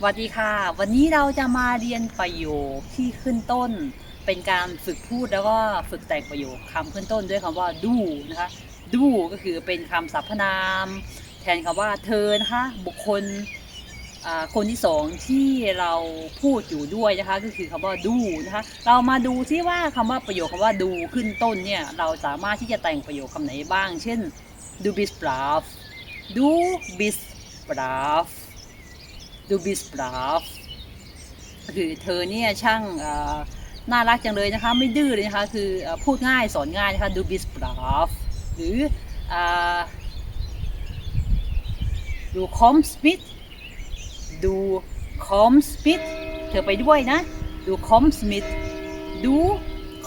สวัสดีค่ะ วันนี้เราจะมาเรียนประโยคที่ขึ้นต้น เป็นการฝึกพูดแล้วก็ฝึกแต่งประโยคคำขึ้นต้นด้วยคำว่า do นะคะ do ก็คือเป็นคำสรรพนาม แทนคำว่าเธอนะคะบุคคลคนที่สองที่เราพูดอยู่ด้วยนะคะก็คือคำว่า do นะคะเรามาดูที่ว่าคำว่าประโยคคำว่า do ขึ้นต้นเนี่ยเราสามารถที่จะแต่งประโยคคำไหนบ้าง เช่น do bis brav do bis brav do bis brav คือเธอเนี่ยช่างน่ารักจังเลยนะคะ ไม่ดื้อเลยนะคะ คือพูดง่ายสอนง่ายนะคะ do bis brav หรือดูคอมสมิธดูคอมสมิธเธอไปด้วยนะ ดูคอมสมิธดู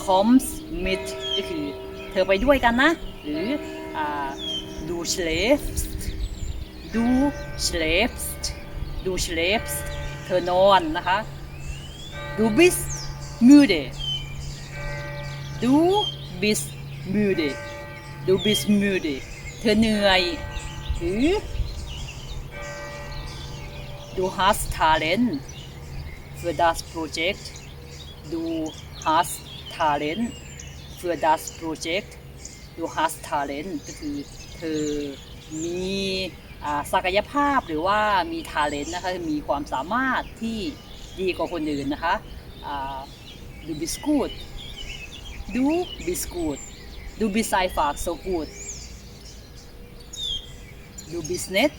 คอมสมิธก็คือเธอไปด้วยกันนะ หรือดูเชลฟส์ดูเชลฟส์ ดูเชลฟส์เธอนอนนะคะดูบิสมูเดดูบิสมูเดดูบิสมูเดเธอเหนื่อยหรือ Du hast Talent für das Projekt. Du hast Talent für das Projekt. Du hast Talent ก็คือเธอมีอ่า ศักยภาพหรือว่ามี talent นะคะมีความสามารถที่ดีกว่าคนอื่นนะคะอ่า Du bist gut Du bist gut Du bist einfach so gut Du bist nett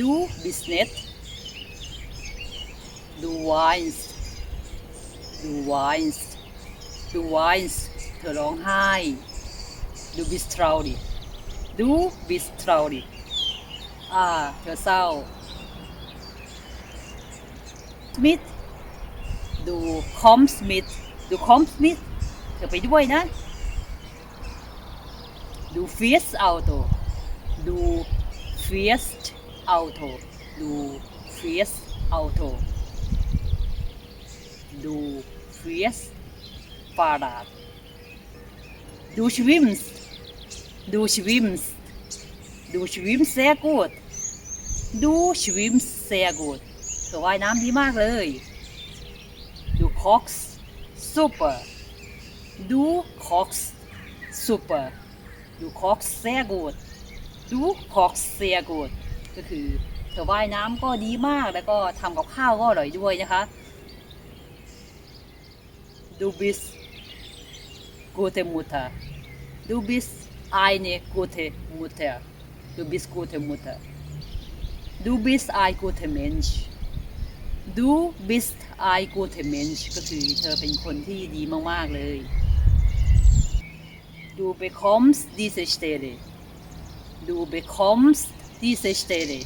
Du bist nett Du weinst Du weinst Du weinst เธอร้องไห้ Du bist traurig Du bist traurig อ่า เธอเศร้า Smith Du kommst mit Du kommst mit เธอไปด้วยนะ Du fährst Auto Du fährst Auto Du fährst Auto Du fährst Fahrrad Du schwimmst Du schwimmst Du schwimmst sehr gut Du schwimmst sehr gut เดูชวิมเซียกูดเธอว่ายน้ำดีมากเลย ดูคอกส์ซูเปอร์ดูคอกส์ซูเปอร์ดูคอกส์เซียกูดดูคอกส์เซียกูดก็คือเธอว่ายน้ำก็ดีมากแล้วก็ทำกับข้าวก็อร่อยด้วยนะคะดูบิสกูเตมูเธอร์ดูบิสไอเนกูเตมูเธอร์ดูบิสกูเตมูเธอร์ คือเธอเป็นคนที่ดีมาก ๆ เลย Du bekommst diese Stelle Du bekommst diese Stelle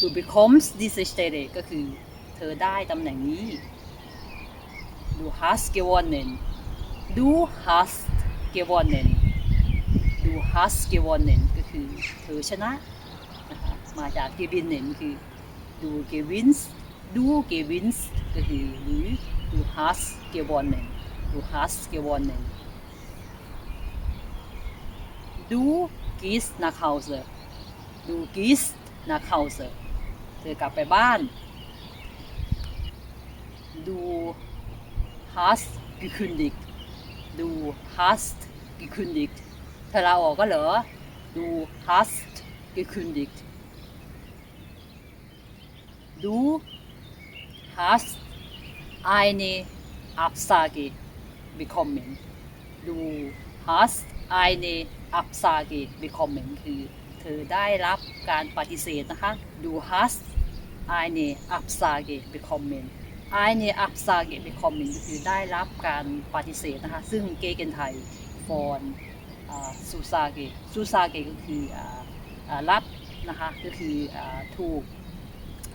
Du bekommst diese Stelle ก็คือเธอได้ตำแหน่งนี้ Du hast gewonnen Du hast gewonnen Du hast gewonnen ก็คือเธอชนะนะคะ มาจากเกบินเนี่ยมันคือดูเกวินส์ดูเกวินส์ก็คือหรือดูฮัสเกวอนเนี่ยดูฮัสเกวอนเนี่ยดูกิสนาคาเซอร์ดูกิสนาคาเซอร์เธอกลับไปบ้าน ดูฮัสกิคุนดิกดูฮัสกิคุนดิกเธอลาออกก็เหรอดูฮัสกิคุนดิก Du hast eine Absage bekommen Du hast eine Absage bekommen คือเธอได้รับการปฏิเสธนะคะ Du hast eine Absage bekommen eine Absage bekommen ก็คือได้รับการปฏิเสธนะคะ ซึ่งเกเกนไทย von ซูซาเกซูซาเกก็คือออรับนะคะ ก็คืออถูก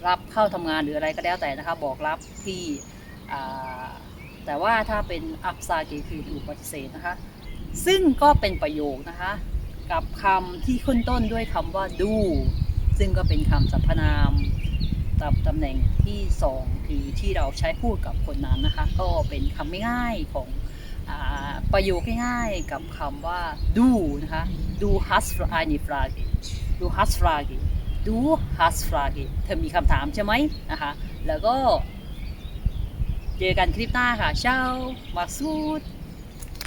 รับเข้าทำงานหรืออะไรก็แล้วแต่นะคะบอกรับที่แต่ว่าถ้าเป็นอับซาเกคือถูกปฏิเสธนะคะซึ่งก็เป็นประโยคนะคะกับคำที่ขึ้นต้นด้วยคำว่า do ซึ่งก็เป็นคำสรรพนามตับตำแหน่งที่สองคือที่เราใช้พูดกับคนนั้นนะคะ ก็เป็นคำง่ายๆของอประโยคง่ายๆกับคำว่า du นะคะ du hast eine Frage du hast Frage hast Frage เธอมีคำถามใช่ไหมนะคะ แล้วก็เจอกันคลิปหน้าค่ะเช้ามาสูด